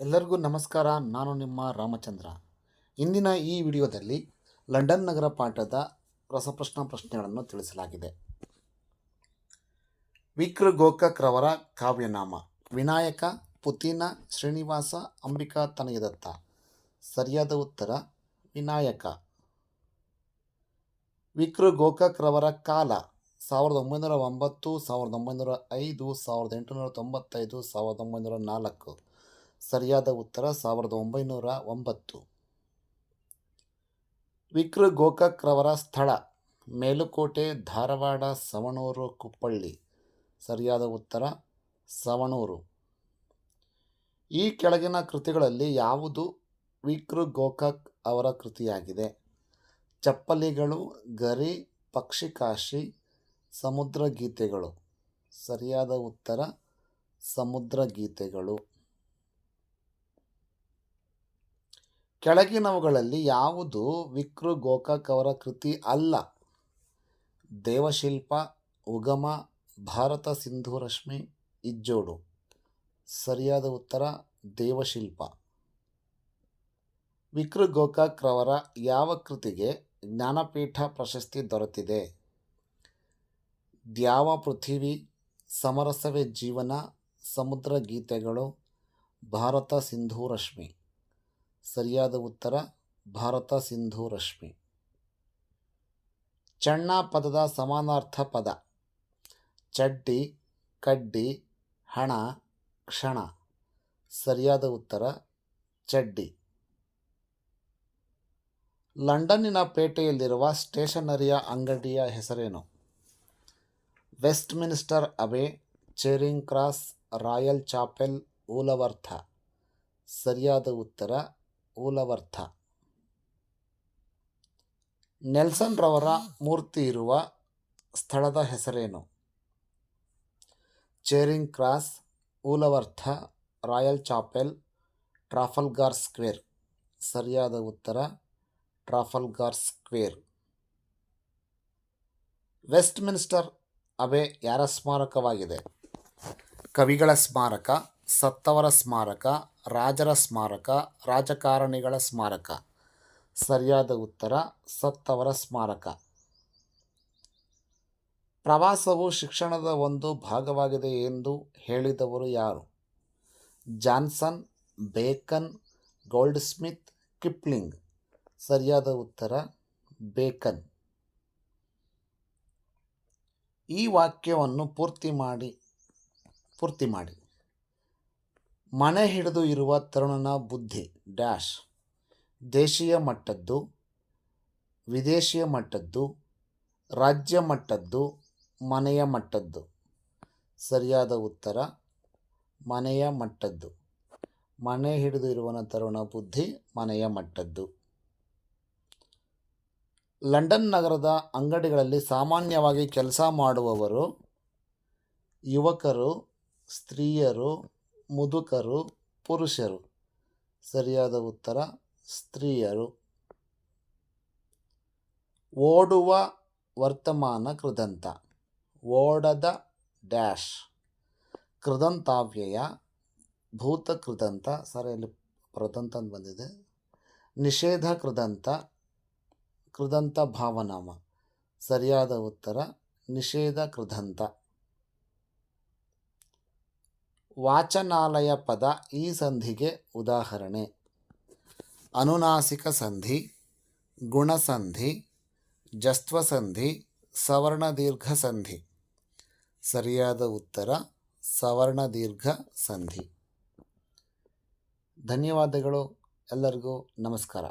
ಎಲ್ಲರಿಗೂ ನಮಸ್ಕಾರ, ನಾನು ನಿಮ್ಮ ರಾಮಚಂದ್ರ. ಇಂದಿನ ಈ ವಿಡಿಯೋದಲ್ಲಿ ಲಂಡನ್ ನಗರ ಪಾಠದ ರಸಪ್ರಶ್ನ ಪ್ರಶ್ನೆಗಳನ್ನು ತಿಳಿಸಲಾಗಿದೆ. ವಿಕ್ರ ಗೋಕಾಕ್ರವರ ಕಾವ್ಯನಾಮ, ವಿನಾಯಕ, ಪುತಿನ, ಶ್ರೀನಿವಾಸ, ಅಂಬಿಕಾ ತನಯದತ್ತ. ಸರಿಯಾದ ಉತ್ತರ, ವಿನಾಯಕ. ವಿಕ್ರ ಗೋಕಾಕ್ರವರ ಕಾಲ, ಸಾವಿರದ ಒಂಬೈನೂರ ಒಂಬತ್ತು, ಸಾವಿರದ ಒಂಬೈನೂರ ಐದು, ಸಾವಿರದ ಎಂಟುನೂರ ತೊಂಬತ್ತೈದು, ಸಾವಿರದ ಒಂಬೈನೂರ ನಾಲ್ಕು. ಸರಿಯಾದ ಉತ್ತರ ಸಾವಿರದ ಒಂಬೈನೂರ ಒಂಬತ್ತು. ವಿಕ್ರ ಗೋಕಾಕ್ರವರ ಸ್ಥಳ, ಮೇಲುಕೋಟೆ, ಧಾರವಾಡ, ಸವಣೂರು, ಕುಪ್ಪಳ್ಳಿ. ಸರಿಯಾದ ಉತ್ತರ ಸವಣೂರು. ಈ ಕೆಳಗಿನ ಕೃತಿಗಳಲ್ಲಿ ಯಾವುದು ವಿಕ್ರ ಗೋಕಾಕ್ ಅವರ ಕೃತಿಯಾಗಿದೆ? ಚಪ್ಪಲಿಗಳು, ಗರಿ, ಪಕ್ಷಿಕಾಶಿ ಸಮುದ್ರ ಗೀತೆಗಳು ಸರಿಯಾದ ಉತ್ತರ ಸಮುದ್ರ ಗೀತೆಗಳು ಕೆಳಗಿನವುಗಳಲ್ಲಿ ಯಾವುದು ವಿಕೃ ಗೋಕಾಕ್ ಅವರ ಕೃತಿ ಅಲ್ಲ. ದೇವಶಿಲ್ಪ, ಉಗಮ, ಭಾರತ, ಸಿಂಧು, ರಶ್ಮಿ, ಇಜ್ಜೋಡು. ಸರಿಯಾದ ಉತ್ತರ, ದೇವಶಿಲ್ಪ. ವಿಕೃ ಗೋಕಾಕ್ ರವರ ಯಾವ ಕೃತಿಗೆ ಜ್ಞಾನಪೀಠ ಪ್ರಶಸ್ತಿ ದೊರೆತಿದೆ? ದ್ಯಾವ, ಪೃಥಿವಿ, ಸಮರಸವೇ ಜೀವನ, ಸಮುದ್ರ ಗೀತೆಗಳು, ಭಾರತ, ಸಿಂಧೂ, ರಶ್ಮಿ. ಸರಿಯಾದ ಉತ್ತರ ಭಾರತ ಸಿಂಧೂ ರಶ್ಮಿ. ಚಣ್ಣ ಪದದ ಸಮಾನಾರ್ಥ ಪದ. ಚಡ್ಡಿ, ಕಡ್ಡಿ, ಹಣ, ಕ್ಷಣ. ಸರಿಯಾದ ಉತ್ತರ ಚಡ್ಡಿ. ಲಂಡನ್ನಿನ ಪೇಟೆಯಲ್ಲಿರುವ ಸ್ಟೇಷನರಿಯ ಅಂಗಡಿಯ ಹೆಸರೇನು? Westminster Abbey, Charing Cross, Royal Chapel, Woolworth. ಸರಿಯಾದ ಉತ್ತರ ಊಲವರ್ಥ ನೆಲ್ಸನ್ ರವರ ಮೂರ್ತಿ ಇರುವ ಸ್ಥಳದ ಹೆಸರೇನು? Charing Cross Woolworth Royal Chapel, Trafalgar Square. ಸರಿಯಾದ ಉತ್ತರ, Trafalgar Square. Westminster Abbey ಯಾರ ಸ್ಮಾರಕವಾಗಿದೆ? ಕವಿಗಳ ಸ್ಮಾರಕ ಸತ್ತವರ ಸ್ಮಾರಕ, ರಾಜರ ಸ್ಮಾರಕ, ರಾಜಕಾರಣಿಗಳ ಸ್ಮಾರಕ. ಸರಿಯಾದ ಉತ್ತರ, ಸತ್ತವರ ಸ್ಮಾರಕ. ಪ್ರವಾಸವು ಶಿಕ್ಷಣದ ಒಂದು ಭಾಗವಾಗಿದೆ ಎಂದು ಹೇಳಿದವರು ಯಾರು? Johnson, Bacon Goldsmith Kipling. ಸರಿಯಾದ ಉತ್ತರ, ಬೇಕನ್. ಈ ವಾಕ್ಯವನ್ನು ಪೂರ್ತಿ ಮಾಡಿ ಪೂರ್ತಿ ಮಾಡಿ. ಮನೆ ಹಿಡಿದು ಇರುವ ತರುಣನ ಬುದ್ಧಿ, ಡ್ಯಾಶ್. ದೇಶೀಯ ಮಟ್ಟದ್ದು, ವಿದೇಶಿಯ ಮಟ್ಟದ್ದು, ರಾಜ್ಯ ಮಟ್ಟದ್ದು, ಮನೆಯ ಮಟ್ಟದ್ದು. ಸರಿಯಾದ ಉತ್ತರ, ಮನೆಯ ಮಟ್ಟದ್ದು. ಮನೆ ಹಿಡಿದು ಇರುವನ ತರುಣ ಬುದ್ಧಿ, ಮನೆಯ ಮಟ್ಟದ್ದು. ಲಂಡನ್ ನಗರದ ಅಂಗಡಿಗಳಲ್ಲಿ ಸಾಮಾನ್ಯವಾಗಿ ಕೆಲಸ ಮಾಡುವವರು ಯುವಕರು, ಸ್ತ್ರೀಯರು ಮುದುಕರು, ಪುರುಷರು? ಸರಿಯಾದ ಉತ್ತರ, ಸ್ತ್ರೀಯರು. ಓಡುವ ವರ್ತಮಾನ ಕೃದಂತ. ಓಡದ ಡ್ಯಾಶ್. ಕೃದಂತಾವ್ಯಯ, ಭೂತ ಕೃದಂತ. ಸರ್, ಇಲ್ಲಿ ಅಂತ ಬಂದಿದೆ. ನಿಷೇಧ ಕೃದಂತ ಕೃದಂತ ಭಾವನಾಮ. ಸರಿಯಾದ ಉತ್ತರ, ನಿಷೇಧ ಕೃದಂತ. ವಾಚನಾಲಯ ಪದ ಈ ಸಂಧಿಗೆ ಉದಾಹರಣೆ. ಅನುನಾಸಿಕ ಸಂಧಿ, ಗುಣಸಂಧಿ, ಜಸ್ತ್ವಸಂಧಿ, ಸವರ್ಣದೀರ್ಘ ಸಂಧಿ. ಸರಿಯಾದ ಉತ್ತರ, ಸವರ್ಣದೀರ್ಘ ಸಂಧಿ. ಧನ್ಯವಾದಗಳು ಎಲ್ಲರಿಗೂ. ನಮಸ್ಕಾರ.